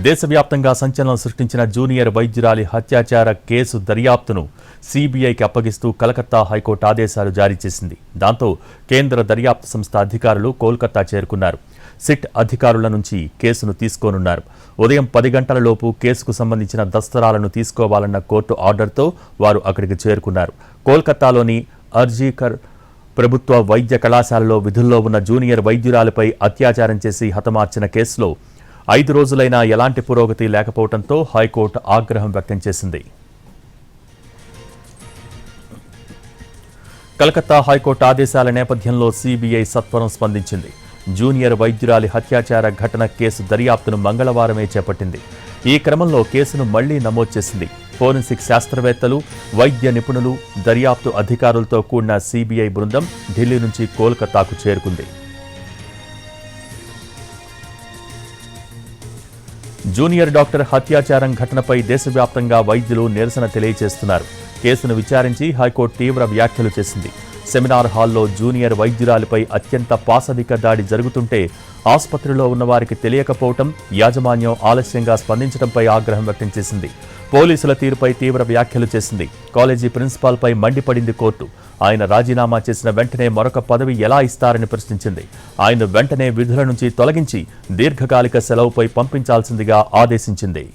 దేశవ్యాప్తంగా సంచలనం సృష్టించిన జూనియర్ వైద్యురాలి హత్యాచార కేసు దర్యాప్తును సీబీఐకి అప్పగిస్తూ కలకత్తా హైకోర్టు ఆదేశాలు జారీ చేసింది. దాంతో కేంద్ర దర్యాప్తు సంస్థ అధికారులు కోల్కతా చేరుకున్నారు. సిట్ అధికారుల నుంచి కేసును తీసుకోనున్నారు. ఉదయం పది గంటలలోపు కేసుకు సంబంధించిన దస్తరాలను తీసుకోవాలన్న కోర్టు ఆర్డర్తో వారు అక్కడికి చేరుకున్నారు. కోల్కతాలోని అర్జీకర్ ప్రభుత్వ వైద్య కళాశాలలో విధుల్లో ఉన్న జూనియర్ వైద్యురాలిపై అత్యాచారం చేసి హతమార్చిన కేసులో ఐదు రోజులైనా ఎలాంటి పురోగతి లేకపోవడంతో హైకోర్టు ఆగ్రహం వ్యక్తం చేసింది. కలకత్తా హైకోర్టు ఆదేశాల నేపథ్యంలో సీబీఐ సత్వరం స్పందించింది. జూనియర్ వైద్యురాలి హత్యాచార ఘటన కేసు దర్యాప్తును మంగళవారమే చేపట్టింది. ఈ క్రమంలో కేసును మళ్ళీ నమోదు చేసింది. ఫోరెన్సిక్ శాస్త్రవేత్తలు వైద్య నిపుణులు దర్యాప్తు అధికారులతో కూడిన సీబీఐ బృందం ఢిల్లీ నుంచి కోల్కతాకు చేరుకుంది. జూనియర్ డాక్టర్ హత్యాచారం ఘటనపై దేశవ్యాప్తంగా వైద్యులు నిరసన తెలియజేస్తున్నారు. కేసును విచారించి హైకోర్టు తీవ్ర వ్యాఖ్యలు చేసింది. సెమినార్ హాల్లో జూనియర్ వైద్యురాలిపై అత్యంత పాశవిక దాడి జరుగుతుంటే ఆసుపత్రిలో ఉన్నవారికి తెలియకపోవటం యాజమాన్యం ఆలస్యంగా స్పందించడంపై ఆగ్రహం వ్యక్తం చేసింది. పోలీసుల తీరుపై తీవ్ర వ్యాఖ్యలు చేసింది. కాలేజీ ప్రిన్సిపాల్పై మండిపడింది కోర్టు. ఆయన రాజీనామా చేసిన వెంటనే మరొక పదవి ఎలా ఇస్తారని ప్రశ్నించింది. ఆయన వెంటనే విధుల నుంచి తొలగించి దీర్ఘకాలిక సెలవుపై పంపించాల్సిందిగా ఆదేశించింది.